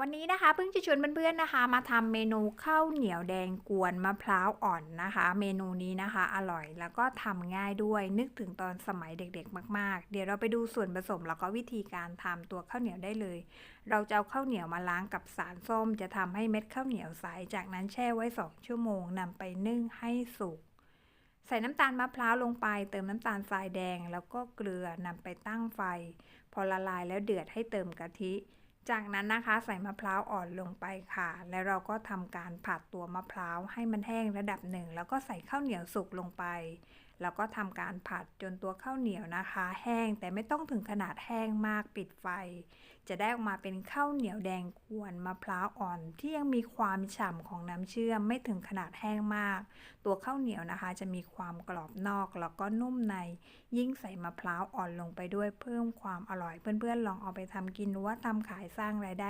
วันนี้นะคะเพิ่งจะชวนเพื่อนๆนะคะ มาทำเมนูข้าวเหนียวแดงกวนมะพร้าวอ่อนนะคะ เมนูนี้นะคะ อร่อยแล้วก็ทำง่ายด้วยนึกถึงตอนสมัยเด็กๆ มากๆ เดี๋ยวเราไปดูส่วนผสมแล้วก็วิธีการทำตัวข้าวเหนียวได้เลย เราจะเอาข้าวเหนียวมาล้างกับสารส้ม จะทำให้เม็ดข้าวเหนียวใสจากนั้นแช่ไว้ 2 ชั่วโมงนำไปนึ่งให้สุกใส่น้ำตาลมะพร้าวลงไป เติมน้ำตาลทรายแดง แล้วก็เกลือนำไปตั้งไฟ พอละลายแล้วเดือดให้เติมกะทิ จากนั้นนะคะใส่มะพร้าวอ่อนลงไปค่ะ แล้วเราก็ทำการผัดตัวมะพร้าวให้มันแห้งระดับหนึ่ง แล้วก็ใส่ข้าวเหนียวสุกลงไป แล้วก็ทำการผัดจนตัวข้าวเหนียวนะคะ แห้งแต่ไม่ต้องถึงขนาดแห้งมากปิดไฟ จะได้ออกมาเป็นข้าวเหนียวแดงกวนมะพร้าวอ่อนที่ยังมีความฉ่ำของน้ำเชื่อมไม่ถึงขนาดแห้งมาก ตัวข้าวเหนียวนะคะ จะมีความกรอบนอกแล้วก็นุ่มใน ยิ่งใส่มะพร้าวอ่อนลงไปด้วยเพิ่มความอร่อยเพื่อนๆลองเอาไปทำกินหรือว่าทำขายสร้างรายได้